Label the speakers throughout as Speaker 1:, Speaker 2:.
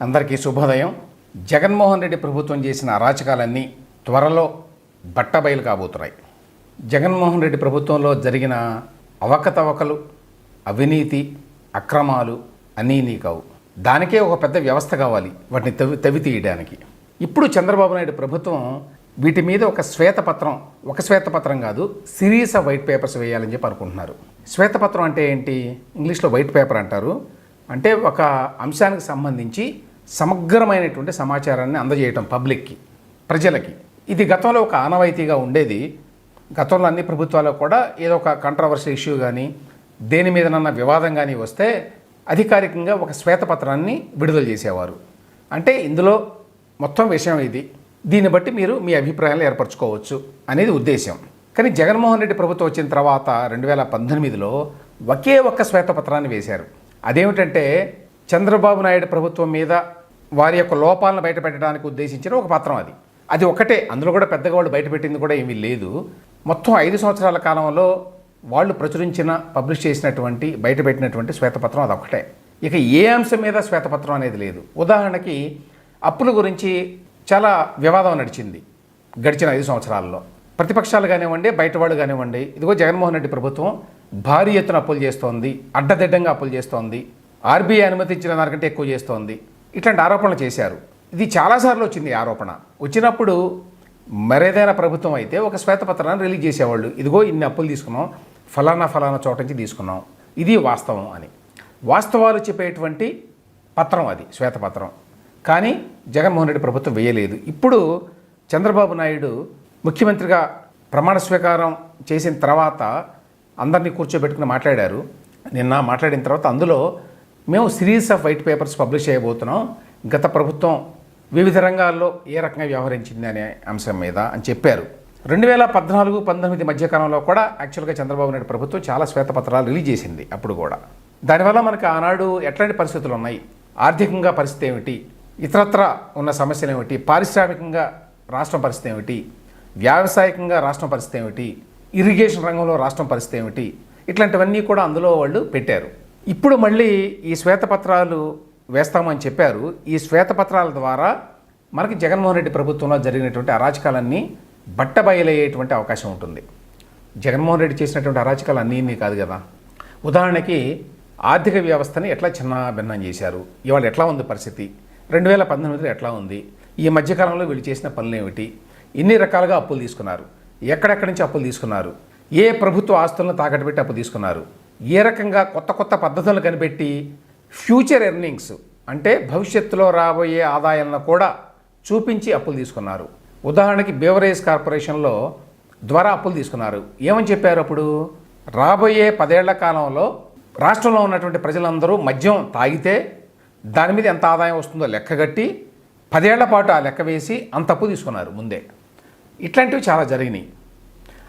Speaker 1: అందరికీ శుభోదయం. జగన్మోహన్ రెడ్డి ప్రభుత్వం చేసిన అరాచకాలన్నీ త్వరలో బట్టబయలు కాబోతున్నాయి. జగన్మోహన్ రెడ్డి ప్రభుత్వంలో జరిగిన అవకతవకలు అవినీతి అక్రమాలు అన్నీ నీ కావు దానికే ఒక పెద్ద వ్యవస్థ కావాలి వాటిని తవ్వి తవ్వి తీయడానికి. ఇప్పుడు చంద్రబాబు నాయుడు ప్రభుత్వం వీటి మీద ఒక శ్వేతపత్రం ఒక శ్వేతపత్రం కాదు సిరీస్ ఆఫ్ వైట్ పేపర్స్ వేయాలని చెప్పి అనుకుంటున్నారు. శ్వేతపత్రం అంటే ఏంటి? ఇంగ్లీష్లో వైట్ పేపర్ అంటారు. అంటే ఒక అంశానికి సంబంధించి సమగ్రమైనటువంటి సమాచారాన్ని అందజేయటం పబ్లిక్కి ప్రజలకి. ఇది గతంలో ఒక ఆనవాయితీగా ఉండేది. గతంలో అన్ని ప్రభుత్వాలు కూడా ఏదో ఒక కంట్రవర్సీ ఇష్యూ కానీ దేని మీదనన్నా వివాదం కానీ వస్తే అధికారికంగా ఒక శ్వేతపత్రాన్ని విడుదల చేసేవారు. అంటే ఇందులో మొత్తం విషయం ఇది. దీన్ని బట్టి మీరు మీ అభిప్రాయాలు ఏర్పరచుకోవచ్చు అనేది ఉద్దేశం కానీ జగన్మోహన్ రెడ్డి ప్రభుత్వం వచ్చిన తర్వాత రెండు వేల పద్దెనిమిదిలో ఒకే ఒక్క శ్వేతపత్రాన్ని వేశారు. అదేమిటంటే చంద్రబాబు నాయుడు ప్రభుత్వం మీద వారి యొక్క లోపాలను బయటపెట్టడానికి ఉద్దేశించిన ఒక పత్రం అది. అది ఒకటే అందులో కూడా పెద్దగా వాళ్ళు బయటపెట్టింది కూడా ఏమీ లేదు. మొత్తం ఐదు సంవత్సరాల కాలంలో వాళ్ళు ప్రచురించిన పబ్లిష్ చేసినటువంటి బయటపెట్టినటువంటి శ్వేతపత్రం అది ఒకటే ఇక ఏ అంశం మీద శ్వేతపత్రం అనేది లేదు. ఉదాహరణకి అప్పుల గురించి చాలా వివాదం నడిచింది గడిచిన ఐదు సంవత్సరాల్లో. ప్రతిపక్షాలు కానివ్వండి బయట వాళ్ళు కానివ్వండి ఇదిగో జగన్మోహన్ రెడ్డి ప్రభుత్వం భారీ ఎత్తున అప్పులు చేస్తోంది అడ్డదిడ్డంగా అప్పులు చేస్తోంది. ఆర్బీఐ అనుమతించిన దానికంటే ఎక్కువ చేస్తోంది. ఇట్లాంటి ఆరోపణలు చేశారు. ఇది చాలాసార్లు వచ్చింది ఈ ఆరోపణ. వచ్చినప్పుడు మరేదైనా ప్రభుత్వం అయితే ఒక శ్వేతపత్రాన్ని రిలీజ్ చేసేవాళ్ళు. ఇదిగో ఇన్ని అప్పులు తీసుకున్నాం ఫలానా ఫలానా చోట నుంచి తీసుకున్నాం. ఇది వాస్తవం అని. వాస్తవాలు చెప్పేటువంటి పత్రం అది శ్వేతపత్రం. కానీ జగన్మోహన్ రెడ్డి ప్రభుత్వం వేయలేదు. ఇప్పుడు చంద్రబాబు నాయుడు ముఖ్యమంత్రిగా ప్రమాణ స్వీకారం చేసిన తర్వాత అందరినీ కూర్చోబెట్టుకుని మాట్లాడారు. నిన్న మాట్లాడిన తర్వాత అందులో మేము series of white papers publish చేయబోతున్నాం. గత ప్రభుత్వం వివిధ రంగాల్లో ఏ రకంగా వ్యవహరించింది అనే అంశం మీద అని చెప్పారు. రెండు వేల పద్నాలుగు పంతొమ్మిది మధ్యకాలంలో కూడా యాక్చువల్గా చంద్రబాబు నాయుడు ప్రభుత్వం చాలా శ్వేతపత్రాలు రిలీజ్ చేసింది అప్పుడు కూడా. దానివల్ల మనకు ఆనాడు ఎట్లాంటి పరిస్థితులు ఉన్నాయి? ఆర్థికంగా పరిస్థితి ఏమిటి? ఇతరత్ర ఉన్న సమస్యలు ఏమిటి? పారిశ్రామికంగా రాష్ట్రం పరిస్థితి ఏమిటి? వ్యావసాయికంగా రాష్ట్రం పరిస్థితి ఏమిటి? ఇరిగేషన్ రంగంలో రాష్ట్రం పరిస్థితి ఏమిటి? ఇట్లాంటివన్నీ కూడా అందులో వాళ్ళు పెట్టారు. ఇప్పుడు మళ్ళీ ఈ శ్వేతపత్రాలు వేస్తామని చెప్పారు. ఈ శ్వేతపత్రాల ద్వారా మనకి జగన్మోహన్ రెడ్డి ప్రభుత్వంలో జరిగినటువంటి అరాచకాలన్నీ బట్టబయలయ్యేటువంటి అవకాశం ఉంటుంది. జగన్మోహన్ రెడ్డి చేసినటువంటి అరాచకాలు అన్నీ కాదు కదా? ఉదాహరణకి ఆర్థిక వ్యవస్థని ఎట్లా చిన్న భిన్నం చేశారు? ఇవాళ ఎట్లా ఉంది పరిస్థితి? రెండు వేల పంతొమ్మిదిలో ఎట్లా ఉంది? ఈ మధ్యకాలంలో వీళ్ళు చేసిన పనులు ఏమిటి ఇన్ని రకాలుగా అప్పులు తీసుకున్నారు? ఎక్కడెక్కడి నుంచి అప్పులు తీసుకున్నారు? ఏ ప్రభుత్వ ఆస్తులను తాకట్టు పెట్టి అప్పు తీసుకున్నారు? ఏ రకంగా కొత్త కొత్త పద్ధతులు కనిపెట్టి ఫ్యూచర్ ఎర్నింగ్స్ అంటే భవిష్యత్తులో రాబోయే ఆదాయాలను కూడా చూపించి అప్పులు తీసుకున్నారు. ఉదాహరణకి బేవరేజ్ కార్పొరేషన్లో ద్వారా అప్పులు తీసుకున్నారు. ఏమని చెప్పారు అప్పుడు? రాబోయే పదేళ్ళ కాలంలో రాష్ట్రంలో ఉన్నటువంటి ప్రజలందరూ మద్యం తాగితే దాని మీద ఎంత ఆదాయం వస్తుందో లెక్కగట్టి పదేళ్ళ పాటు ఆ లెక్క వేసి అంత అప్పు తీసుకున్నారు ముందే. ఇట్లాంటివి చాలా జరిగినాయి.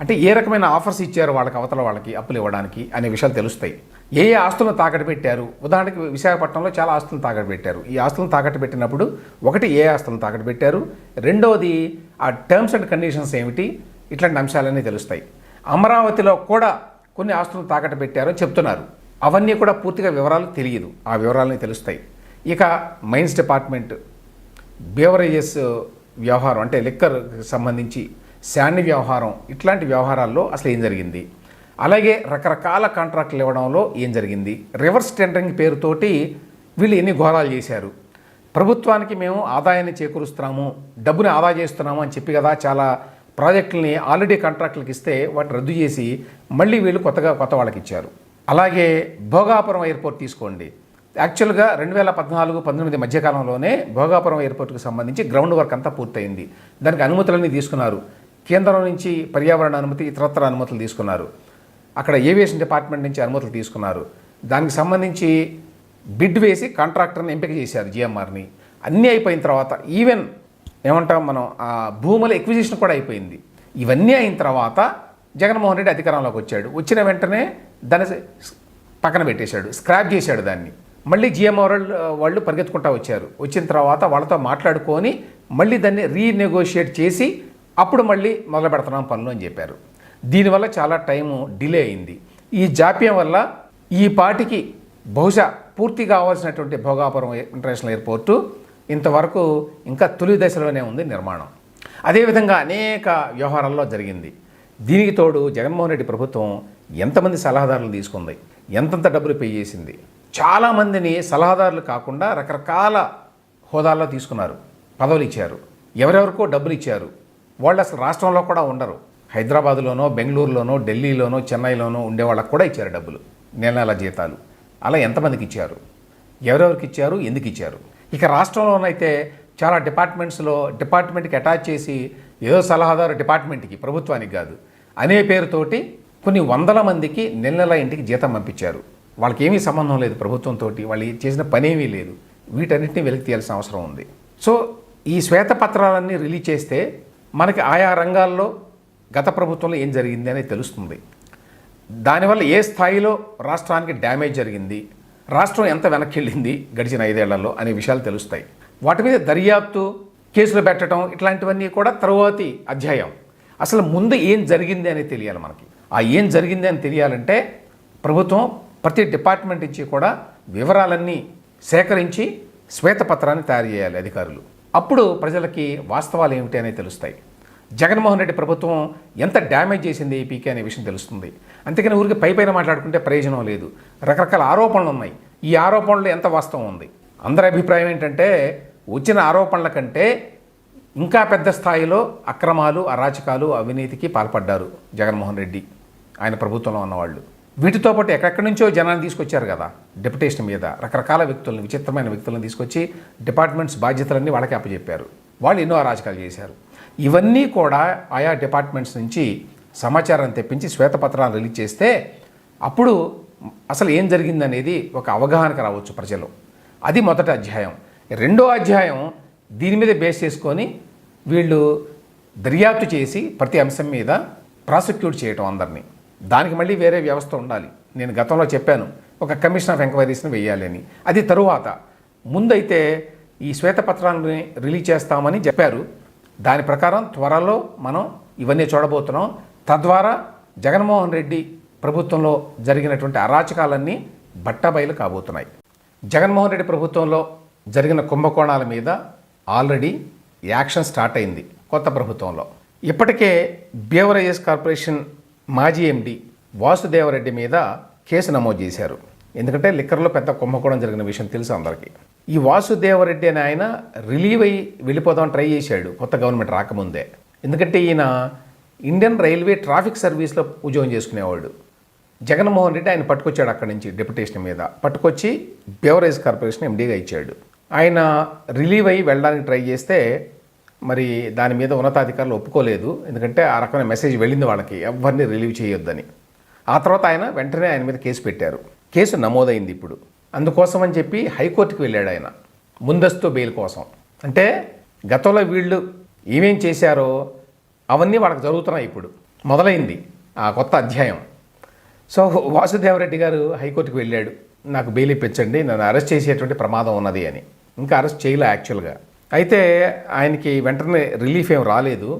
Speaker 1: అంటే ఏ రకమైన ఆఫర్స్ ఇచ్చారు వాళ్ళకి అవతల వాళ్ళకి అప్పులు ఇవ్వడానికి అనే విషయాలు తెలుస్తాయి. ఏ ఏ ఆస్తులను తాకట్టు పెట్టారు ఉదాహరణకి విశాఖపట్నంలో చాలా ఆస్తులను తాకట్టు పెట్టారు ఈ ఆస్తులను తాకట్టు పెట్టినప్పుడు ఒకటి ఏ ఆస్తులను తాకట్టు పెట్టారు రెండవది ఆ టర్మ్స్ అండ్ కండిషన్స్ ఏమిటి? ఇట్లాంటి అంశాలన్నీ తెలుస్తాయి. అమరావతిలో కూడా కొన్ని ఆస్తులను తాకట్టు పెట్టారు అని చెప్తున్నారు. అవన్నీ కూడా పూర్తిగా వివరాలు తెలియదు. ఆ వివరాలని తెలుస్తాయి. ఇక మైన్స్ డిపార్ట్మెంట్ బేవరేజెస్ వ్యవహారం అంటే లిక్కర్ సంబంధించి శాండ్ వ్యవహారం ఇట్లాంటి వ్యవహారాల్లో అసలు ఏం జరిగింది? అలాగే రకరకాల కాంట్రాక్టులు ఇవ్వడంలో ఏం జరిగింది? రివర్స్ టెండరింగ్ పేరుతోటి వీళ్ళు ఎన్ని ఘోరాలు చేశారు? ప్రభుత్వానికి మేము ఆదాయాన్ని చేకూరుస్తున్నాము డబ్బుని ఆదా చేస్తున్నాము అని చెప్పి కదా చాలా ప్రాజెక్టులని ఆల్రెడీ కాంట్రాక్టులకు ఇస్తే వాటిని రద్దు చేసి మళ్ళీ వీళ్ళు కొత్తగా కొత్త వాళ్ళకి ఇచ్చారు. అలాగే భోగాపురం ఎయిర్పోర్ట్ తీసుకోండి. యాక్చువల్గా రెండు వేల పద్నాలుగు పంతొమ్మిది మధ్యకాలంలోనే భోగాపురం ఎయిర్పోర్ట్కి సంబంధించి గ్రౌండ్ వర్క్ అంతా పూర్తయింది. దానికి అనుమతులన్నీ తీసుకున్నారు. కేంద్రం నుంచి పర్యావరణ అనుమతి ఇతరత్ర అనుమతులు తీసుకున్నారు. అక్కడ ఏవియేషన్ డిపార్ట్మెంట్ నుంచి అనుమతులు తీసుకున్నారు. దానికి సంబంధించి బిడ్ వేసి కాంట్రాక్టర్ని ఎంపిక చేశారు జిఎంఆర్ని. అన్నీ అయిపోయిన తర్వాత ఈవెన్ ఏమంటాం మనం ఆ భూముల ఎక్విజిషన్ కూడా అయిపోయింది. ఇవన్నీ అయిన తర్వాత జగన్మోహన్ రెడ్డి అధికారంలోకి వచ్చాడు. వచ్చిన వెంటనే దాన్ని పక్కన పెట్టేశాడు. స్క్రాప్ చేశాడు దాన్ని. మళ్ళీ జిఎంఆర్ వాళ్ళు పరిగెత్తుకుంటా వచ్చారు. వచ్చిన తర్వాత వాళ్ళతో మాట్లాడుకొని మళ్ళీ దాన్ని రీనెగోషియేట్ చేసి అప్పుడు మళ్ళీ మొదలు పెడుతున్నాం పనులు అని చెప్పారు. దీనివల్ల చాలా టైము డిలే అయింది. ఈ జాప్యం వల్ల ఈ పాటికి బహుశా పూర్తి కావాల్సినటువంటి భోగాపురం ఇంటర్నేషనల్ ఎయిర్పోర్టు ఇంతవరకు ఇంకా తొలి దశలోనే ఉంది నిర్మాణం. అదేవిధంగా అనేక వ్యవహారాల్లో జరిగింది. దీనికి తోడు జగన్మోహన్ రెడ్డి ప్రభుత్వం ఎంతమంది సలహాదారులు తీసుకుంది ఎంతంత డబ్బులు పే చేసింది. చాలామందిని సలహాదారులు కాకుండా రకరకాల హోదాల్లో తీసుకున్నారు పదవులు ఇచ్చారు. ఎవరెవరికో డబ్బులు ఇచ్చారు. వాళ్ళు అసలు రాష్ట్రంలో కూడా ఉండరు. హైదరాబాద్లోనో బెంగళూరులోనో ఢిల్లీలోనో చెన్నైలోనో ఉండే వాళ్ళకు కూడా ఇచ్చారు డబ్బులు. నెల నెల జీతాలు. అలా ఎంతమందికి ఇచ్చారు? ఎవరెవరికి ఇచ్చారు? ఎందుకు ఇచ్చారు? ఇక రాష్ట్రంలోనైతే చాలా డిపార్ట్మెంట్స్లో డిపార్ట్మెంట్కి అటాచ్ చేసి ఏదో సలహాదారు డిపార్ట్మెంట్కి ప్రభుత్వానికి కాదు. అనే పేరుతోటి కొన్ని వందల మందికి నెల నెల ఇంటికి జీతం పంపించారు. వాళ్ళకి ఏమీ సంబంధం లేదు ప్రభుత్వంతో వాళ్ళు చేసిన పనేమీ లేదు. వీటన్నిటిని వెలికి తీయాల్సిన అవసరం ఉంది. సో ఈ శ్వేతపత్రాలన్నీ రిలీజ్ చేస్తే మనకి ఆయా రంగాల్లో గత ప్రభుత్వంలో ఏం జరిగింది అనేది తెలుస్తుంది. దానివల్ల ఏ స్థాయిలో రాష్ట్రానికి డ్యామేజ్ జరిగింది రాష్ట్రం ఎంత వెనక్కి వెళ్ళింది గడిచిన ఐదేళ్ళలో అనే విషయాలు తెలుస్తాయి. వాటి మీద దర్యాప్తు కేసులు పెట్టడం ఇట్లాంటివన్నీ కూడా తరువాతి అధ్యాయం. అసలు ముందు ఏం జరిగింది అనేది తెలియాలి మనకి. ఆ ఏం జరిగింది అని తెలియాలంటే ప్రభుత్వం ప్రతి డిపార్ట్మెంట్ నుంచి కూడా వివరాలన్నీ సేకరించి శ్వేతపత్రాన్ని తయారు చేయాలి అధికారులు. అప్పుడు ప్రజలకి వాస్తవాలు ఏమిటి అనేది తెలుస్తాయి. జగన్మోహన్ రెడ్డి ప్రభుత్వం ఎంత డ్యామేజ్ చేసింది ఏపీకి అనే విషయం తెలుస్తుంది. అంతేకాని ఊరికి పై పైన మాట్లాడుకుంటే ప్రయోజనం లేదు. రకరకాల ఆరోపణలు ఉన్నాయి. ఈ ఆరోపణలు ఎంత వాస్తవం ఉంది? అందరి అభిప్రాయం ఏంటంటే వచ్చిన ఆరోపణల కంటే ఇంకా పెద్ద స్థాయిలో అక్రమాలు అరాచకాలు అవినీతికి పాల్పడ్డారు జగన్మోహన్ రెడ్డి. ఆయన ప్రభుత్వంలో ఉన్నవాళ్ళు. వీటితో పాటు ఎక్కడెక్కడి నుంచో జనాన్ని తీసుకొచ్చారు కదా. డెప్యుటేషన్ మీద రకరకాల వ్యక్తులను విచిత్రమైన వ్యక్తులను తీసుకొచ్చి డిపార్ట్మెంట్స్ బాధ్యతలన్నీ వాళ్ళకి అప్పచెప్పారు. వాళ్ళు ఎన్నో అరాచకాలు చేశారు. ఇవన్నీ కూడా ఆయా డిపార్ట్మెంట్స్ నుంచి సమాచారం తెప్పించి శ్వేతపత్రాలు రిలీజ్ చేస్తే అప్పుడు అసలు ఏం జరిగిందనేది ఒక అవగాహనకు రావచ్చు ప్రజలు. అది మొదటి అధ్యాయం. రెండో అధ్యాయం దీని మీద బేస్ చేసుకొని వీళ్ళు దర్యాప్తు చేసి ప్రతి అంశం మీద ప్రాసిక్యూట్ చేయటం అందరినీ. దానికి మళ్ళీ వేరే వ్యవస్థ ఉండాలి. నేను గతంలో చెప్పాను ఒక కమిషన్ ఆఫ్ ఎంక్వైరీస్ని వేయాలి అని. అది తరువాత ముందైతే ఈ శ్వేతపత్రాన్ని రిలీజ్ చేస్తామని చెప్పారు. దాని ప్రకారం త్వరలో మనం ఇవన్నీ చూడబోతున్నాం. తద్వారా జగన్మోహన్ రెడ్డి ప్రభుత్వంలో జరిగినటువంటి అరాచకాలన్నీ బట్టబయలు కాబోతున్నాయి. జగన్మోహన్ రెడ్డి ప్రభుత్వంలో జరిగిన కుంభకోణాల మీద ఆల్రెడీ యాక్షన్ స్టార్ట్ అయింది కొత్త ప్రభుత్వంలో. ఇప్పటికే బేవరేజెస్ కార్పొరేషన్ మాజీ ఎండి వాసుదేవరెడ్డి మీద కేసు నమోదు చేశారు. ఎందుకంటే లిక్కర్లో పెద్ద కుంభకోణం జరిగిన విషయం తెలుసు అందరికీ. ఈ వాసుదేవరెడ్డి అని ఆయన రిలీవ్ అయ్యి వెళ్ళిపోదాం ట్రై చేశాడు కొత్త గవర్నమెంట్ రాకముందే. ఎందుకంటే ఈయన ఇండియన్ రైల్వే ట్రాఫిక్ సర్వీస్లో ఉద్యోగం చేసుకునేవాడు. జగన్మోహన్ రెడ్డి ఆయన పట్టుకొచ్చాడు అక్కడి నుంచి డెప్యుటేషన్ మీద. పట్టుకొచ్చి బెవరేజ్ కార్పొరేషన్ ఎండీగా ఇచ్చాడు. ఆయన రిలీవ్ అయ్యి వెళ్ళడానికి ట్రై చేస్తే మరి దాని మీద ఉన్నతాధికారులు ఒప్పుకోలేదు. ఎందుకంటే ఆ రకమైన మెసేజ్ వెళ్ళింది వాళ్ళకి. ఎవరిని రిలీవ్ చేయొద్దని. ఆ తర్వాత ఆయన వెంటనే ఆయన మీద కేసు పెట్టారు. కేసు నమోదైంది ఇప్పుడు. అందుకోసం అని చెప్పి హైకోర్టుకి వెళ్ళాడు ఆయన. ముందస్తు బెయిల్ కోసం. అంటే గతంలో వీళ్ళు ఏమేం చేశారో అవన్నీ వాళ్ళకి జరుగుతున్నాయి ఇప్పుడు. మొదలైంది ఆ కొత్త అధ్యాయం. సో వాసుదేవరెడ్డి గారు హైకోర్టుకు వెళ్ళాడు. నాకు బెయిల్ ఇప్పించండి. నన్ను అరెస్ట్ చేసేటువంటి ప్రమాదం ఉన్నది అని. ఇంకా అరెస్ట్ చేయలే యాక్చువల్గా. అయితే ఆయనకి వెంటనే రిలీఫ్ ఏం రాలేదు.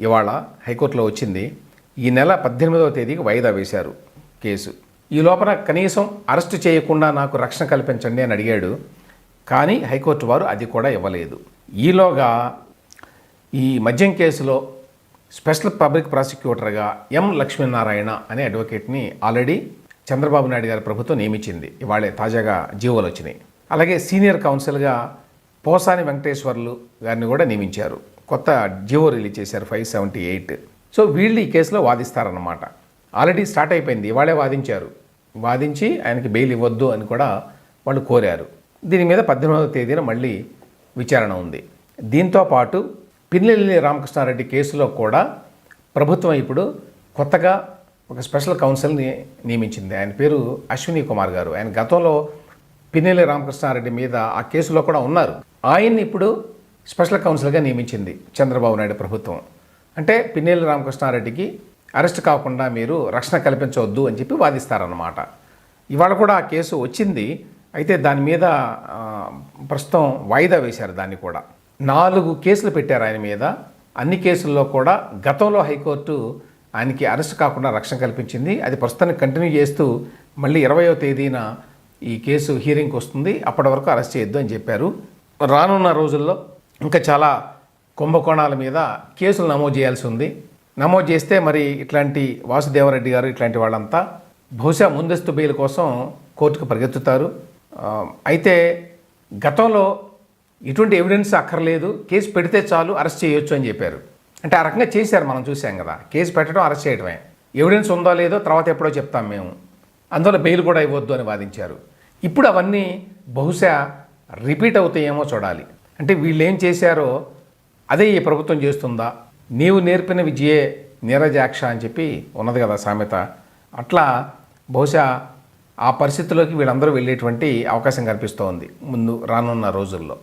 Speaker 1: ఇవాళ హైకోర్టులో వచ్చింది. ఈ నెల పద్దెనిమిదవ తేదీకి వాయిదా వేశారు కేసు. ఈ లోపల కనీసం అరెస్ట్ చేయకుండా నాకు రక్షణ కల్పించండి అని అడిగాడు. కానీ హైకోర్టు వారు అది కూడా ఇవ్వలేదు. ఈలోగా ఈ మద్యం కేసులో స్పెషల్ పబ్లిక్ ప్రాసిక్యూటర్గా ఎం లక్ష్మీనారాయణ అనే అడ్వకేట్ని ఆల్రెడీ చంద్రబాబు నాయుడు గారి ప్రభుత్వం నియమించింది. ఇవాళే తాజాగా జీవోలు వచ్చినాయి. అలాగే సీనియర్ కౌన్సిల్గా పోసాని వెంకటేశ్వర్లు గారిని కూడా నియమించారు. కొత్త జియో రిలీజ్ చేశారు ఫైవ్ సెవెంటీ ఎయిట్. సో వీళ్ళు ఈ కేసులో వాదిస్తారన్నమాట. ఆల్రెడీ స్టార్ట్ అయిపోయింది. ఇవాళే వాదించారు. వాదించి ఆయనకి బెయిల్ ఇవ్వద్దు అని కూడా వాళ్ళు కోరారు. దీని మీద పద్దెనిమిదవ తేదీన మళ్ళీ విచారణ ఉంది. దీంతో పాటు పిన్నెల్లి రామకృష్ణారెడ్డి కేసులో కూడా ప్రభుత్వం ఇప్పుడు కొత్తగా ఒక స్పెషల్ కౌన్సిల్ని నియమించింది. ఆయన పేరు అశ్విని కుమార్ గారు. ఆయన గతంలో పిన్నెల్లి రామకృష్ణారెడ్డి మీద ఆ కేసులో కూడా ఉన్నారు. ఆయన్ని ఇప్పుడు స్పెషల్ కౌన్సిల్గా నియమించింది చంద్రబాబు నాయుడు ప్రభుత్వం. అంటే పిన్నెల్లి రామకృష్ణారెడ్డికి అరెస్ట్ కాకుండా మీరు రక్షణ కల్పించవద్దు అని చెప్పి వాదిస్తారన్నమాట. ఇవాళ కూడా ఆ కేసు వచ్చింది. అయితే దాని మీద ప్రస్తుతం వాయిదా వేశారు దాన్ని కూడా. నాలుగు కేసులు పెట్టారు ఆయన మీద. అన్ని కేసుల్లో కూడా గతంలో హైకోర్టు ఆయనకి అరెస్ట్ కాకుండా రక్షణ కల్పించింది. అది ప్రస్తుతానికి కంటిన్యూ చేస్తూ మళ్ళీ ఇరవయో తేదీన ఈ కేసు హీరింగ్కి వస్తుంది. అప్పటి వరకు అరెస్ట్ చేయొద్దు అని చెప్పారు. రానున్న రోజుల్లో ఇంకా చాలా కుంభకోణాల మీద కేసులు నమోదు చేయాల్సి ఉంది. నమోదు చేస్తే మరి ఇట్లాంటి వాసుదేవరెడ్డి గారు ఇట్లాంటి వాళ్ళంతా బహుశా ముందస్తు బెయిల్ కోసం కోర్టుకు పరిగెత్తుతారు. అయితే గతంలో ఎటువంటి ఎవిడెన్స్ అక్కర్లేదు. కేసు పెడితే చాలు అరెస్ట్ చేయొచ్చు అని చెప్పారు. అంటే ఆ రకంగా చేశారు మనం చూసాం కదా. కేసు పెట్టడం అరెస్ట్ చేయడమే. ఎవిడెన్స్ ఉందో లేదో తర్వాత ఎప్పుడో చెప్తాం మేము. అందువల్ల బెయిల్ కూడా ఇవ్వద్దు అని వాదించారు. ఇప్పుడు అవన్నీ బహుశా రిపీట్ అవుతాయేమో చూడాలి. అంటే వీళ్ళు ఏం చేశారో అదే ఈ ప్రభుత్వం చేస్తుందా? నీవు నేర్పిన విజయే నీరజాక్ష అని చెప్పి ఉన్నది కదా సామెత. అట్లా బహుశా ఆ పరిస్థితిలోకి వీళ్ళందరూ వెళ్ళేటువంటి అవకాశం కనిపిస్తోంది ముందు రానున్న రోజుల్లో.